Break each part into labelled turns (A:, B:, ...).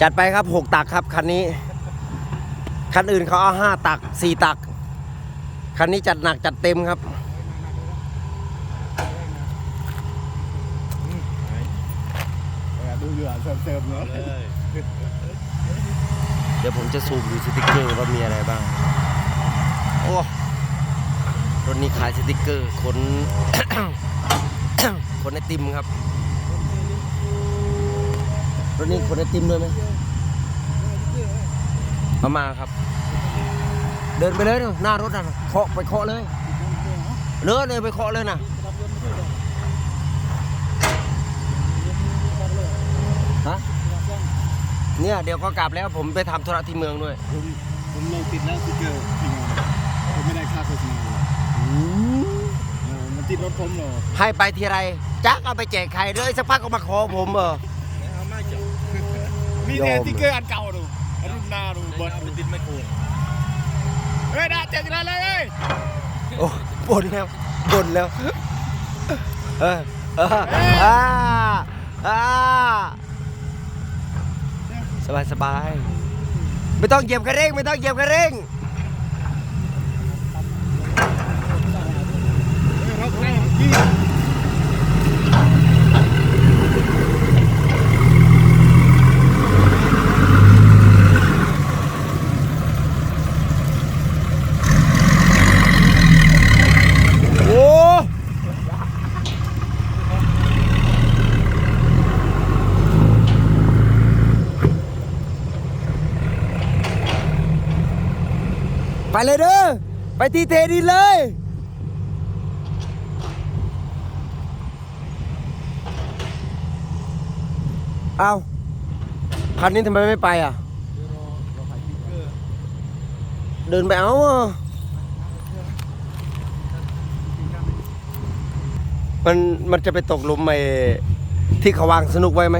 A: จัดไปครับหกตักครับคันนี้ คันอื่นเขาเอาห้าตักสี่ตัก คันนี้จัดหนักจัดเต็มครับ
B: ดูเหยื่อเติมๆเนาะ
A: เดี๋ยวผมจะซูมดูสติกเกอร์ว่ามีอะไรบ้าง โอ้รถนี้ขายสติกเกอร์ขนขนไอติมครับ รถนี้ขนไอติมด้วยไหมเอามาครับ เดินไปเลยเนอะหน้ารถน่ะเคาะไปเคาะเลยเนื้อเลยไปเคาะเลยนะฮะเนี่ยเดี๋ยวก็กลับแล้วผมไปทำธุระที่เมืองด้วย
B: ผมผมลงติดแล้วสติ๊กเกอร์ที่งานผมไม่ได้ค่าโฆษณาเลยเออมันติดรถผมเหรอ
A: ให้ไปทีไรจักเอาไปแจกใครเลยสักพักก็มาขอผมเออ
B: มี
A: ย
B: แต่
A: อม
B: สติ๊กเกอร์อันเก่าดูอันรุ่นหน้าดูบอลติดไม่คูเฮ้ยน่าเจ๋งเลยเอ้ย
A: โอ้บ่นแล้วบ่นแล้วเออเอออ่าอ่าสบายสบายไม่ต้องเหยียบคันเร่งไม่ต้องเหยียบคันเร่ง
B: เราใครยี่
A: โอ้ ไปเลยเด้อ ไปที่เทดินเลย เอาคันนี้ทำไมไม่ไปอะ เดินไปเอาอะมันมันจะไปตกหลุมไอ้ที่เขาวางสนุกไว้ไหม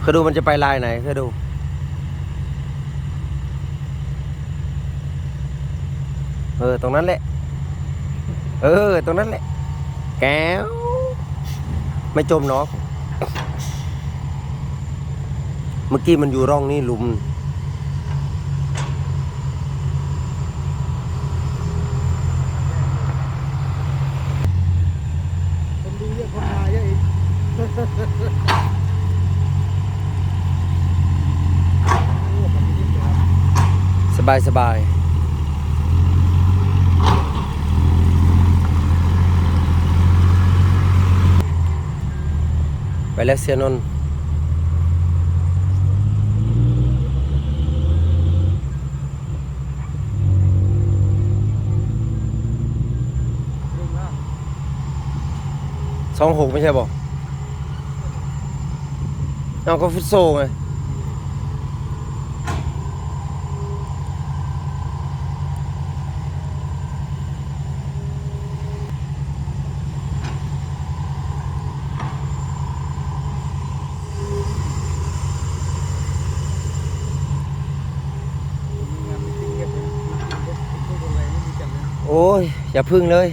A: เคยดูมันจะไปลายไหนเคยดู เออ ตรงนั้นแหละ เออ ตรงนั้นแหละ แก้ว ไม่จมเนาะเมื่อกี้มันอยู่ร่องนี่ลุม
B: คนดูเยอะคนมาเยอะอีก
A: ส บายสบายไปแล้วเสียนน์สองหกไม่ใช่บอกเอาก็ฟุตโซไง โอ้ยอย่าพึ่งเลย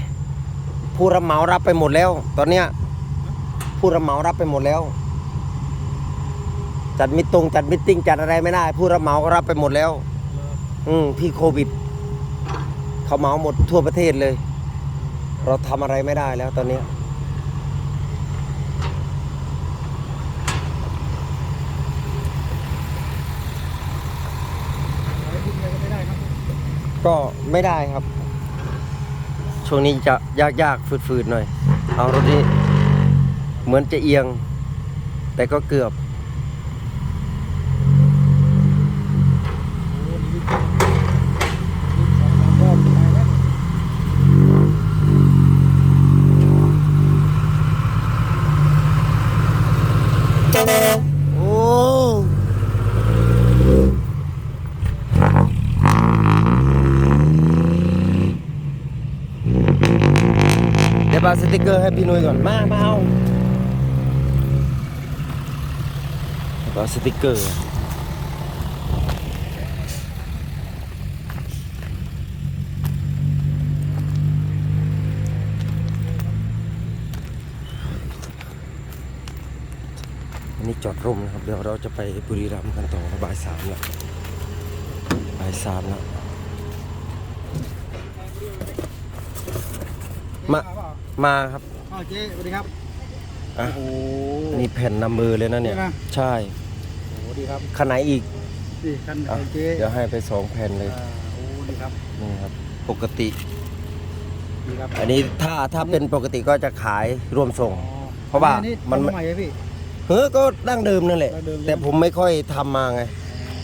A: ผู้รับเหมารับไปหมดแล้ว ตอนเนี้ยผู้รับเหมารับไปหมดแล้ว จัดมิตรงจัดมิตติ้งจัดอะไรไม่ได้ ผู้รับเหมาก็รับไปหมดแล้ว อืมพี่โควิด เขาเหมาหมดทั่วประเทศเลย เราทำอะไรไม่ได้แล้วตอนเนี้ยก็ไม่ได้ครับ ช่วงนี้จะยากยากๆฝืดๆหน่อย เอารถนี้เหมือนจะเอียง แต่ก็เกือบาสติกเกอร์ให้พี่นุ้ยก่อนมาเปล่าบาสติกเกอร์นี่จอดร่มนะครับ เดี๋ยวเราจะไปบุรีรัมย์กันต่อบ่ายสามแล้วบ่ายสามแล้วมา มาครับ
B: อ้าวเจ๊สวัสดีครับ
A: อะ
B: โอ้โห
A: นี่แผ่นนำมือเลยนะเนี่ย
B: ใช่ไหม
A: ใช่
B: โอ้โหดีครับ
A: ขนาดอีก
B: นี่คัน
A: อะ
B: เจ๊
A: เดี๋ยวให้ไปสองแผ่นเลย
B: อ่าโอ้ดีครับ
A: นี่ครับ ปกติ
B: ดีครับ
A: อันนี้ถ้าถ้าเป็นปกติก็จะขายรวมส่ง
B: อ๋อ
A: เพราะว่า
B: อันนี้
A: มัน
B: ทำใหม่ไหมพี่
A: เฮ้อก็ดั้งเดิมนั่นแหละ
B: ดั้งเดิม
A: แต่ผมไม่ค่อยทำมาไง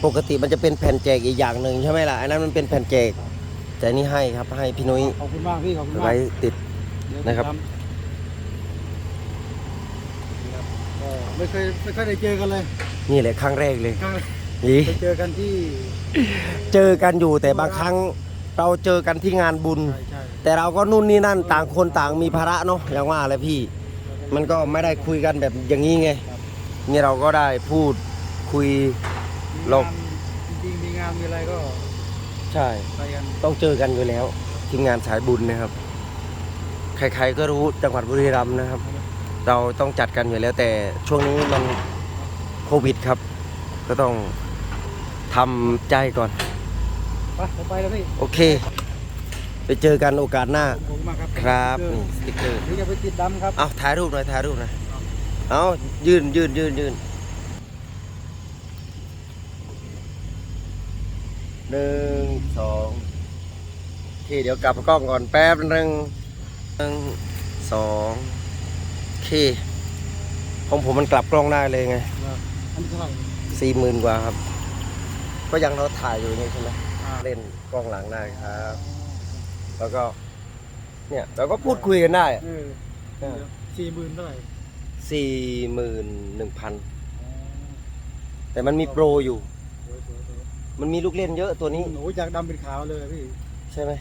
A: ปกติมันจะเป็นแผ่นแจกอีกอย่างหนึ่งใช่ไหมล่ะอันนั้นมันเป็นแผ่นแจกแต่นี่ให้ครับให้พี่นุ้ย
B: ขอบคุณมากพี่ขอบคุณมาก
A: ไว้ติด
B: เดี๋ยว
A: นะครับ
B: ทำดีครับก็ไม่เคยไม่เคยได้เจอกันเลย
A: นี่แหละครั้งแรกเลย
B: ครั้ง
A: นี่
B: ไปเจอกันที่
A: เจอกันอยู่แต่บางครั้งเราเจอกันที่งานบุญ
B: ใช่ใช่
A: แต่เราก็นู่นนี่นั่นต่างคนต่างมีภาระเนาะอย่างว่าแหละพี่ มันก็ไม่ได้คุยกันแบบอย่างนี้ไง นี่เราก็ได้พูดคุย
B: มี
A: เรา
B: งานจริงๆมีงานมีอะไรก็
A: ใช่
B: ไปกัน
A: ต้องเจอกันอยู่แล้วทีมงานสายบุญนะครับ ใครๆก็รู้จังหวัดบุรีรัมย์นะครับ เราต้องจัดกันอยู่แล้วแต่ช่วงนี้มันโควิดครับ ก็ต้องทำใจก่อน
B: ไปผมไปแล้วพี่
A: โอเค ไปเจอกันโอกาสหน้า
B: ขอบคุณมากครับ
A: ครับ
B: เจอ
A: นี่สติ๊กเกอร์
B: เดี๋ยวจะไปติดดำครับ
A: เอาถ่ายรูปหน่อยถ่ายรูปหน่อยเอายืนยืนยืนยืนหนึ่งสองโอเคเดี๋ยวกลับกล้องก่อนแป๊บหนึ่งห นึ่งสองโอเคของผมมันกลับกล้องได้เลยไง
B: อันนี้เท่าไหร่
A: สี่หมื่นกว่าครับ ก็ยังเราถ่ายอยู่นี่ใช่ไหม
B: อ่า
A: เล่นกล้องหลังได้ครับ แล้วก็ เนี่ยเราก็พูดคุยกันได้
B: เออสี่หมื่นเท่าไหร่
A: สี่หมื่นหนึ่งพันแต่มันมีโปรอยู่
B: สวยสวยสวย
A: มันมีลูกเล่นเยอะตัวนี้
B: หนูจากดำเป็นขาวเลยพี่
A: ใช่ไหม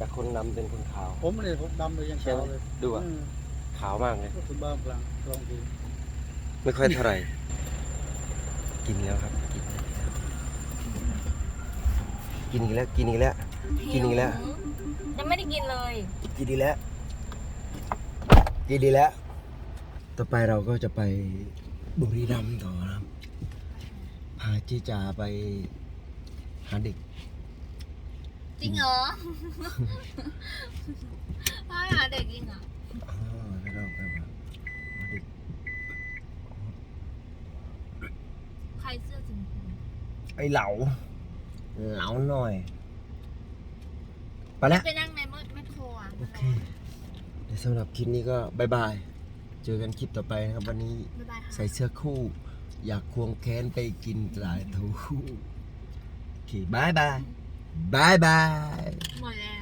A: จากคนนำเป็นคนขาว
B: ผมเลยผมดำเลยยัง
A: ใช่ไห
B: ขามวเลย
A: ดูอะ
B: อืม
A: ขาวมากเลย
B: ก็คุณบ้างพลังลองดู
A: ไม่ค่อยเท่าไหร่ กินแล้วครับ กินกินอีกแล้ว กินอีกแล้ว กินอีกแล้ว
C: ยังไม่ได้กินเลย
A: กินดีแล้วกินดีแล้ว ต่อไปเราก็จะไปบุรีรัมย์ต่อนะครับ พาจีจาไปหาเด็ก
C: จริงเหรอ พ่อหาเด็กจริงเหรอ
A: อ๋อแล้วเราไปหาเด็ก
C: ใครเสื้อสีชมพู
A: ไอ้เหลาเหลาหน่อยไปแล้ว
C: ไปนั่งในเมื่อไม่โทรอะ
A: โอเคเดี๋ยวสำหรับคลิปนี้ก็บายบาย เจอกันคลิปต่อไปนะครับ วันนี้
C: บ๊ายบายค่ะ
A: ใส่เสื้อคู่ อยากควงแค้นไปกินตลาดทูโอเคบายบาย บายบาย
C: หมดแล้ว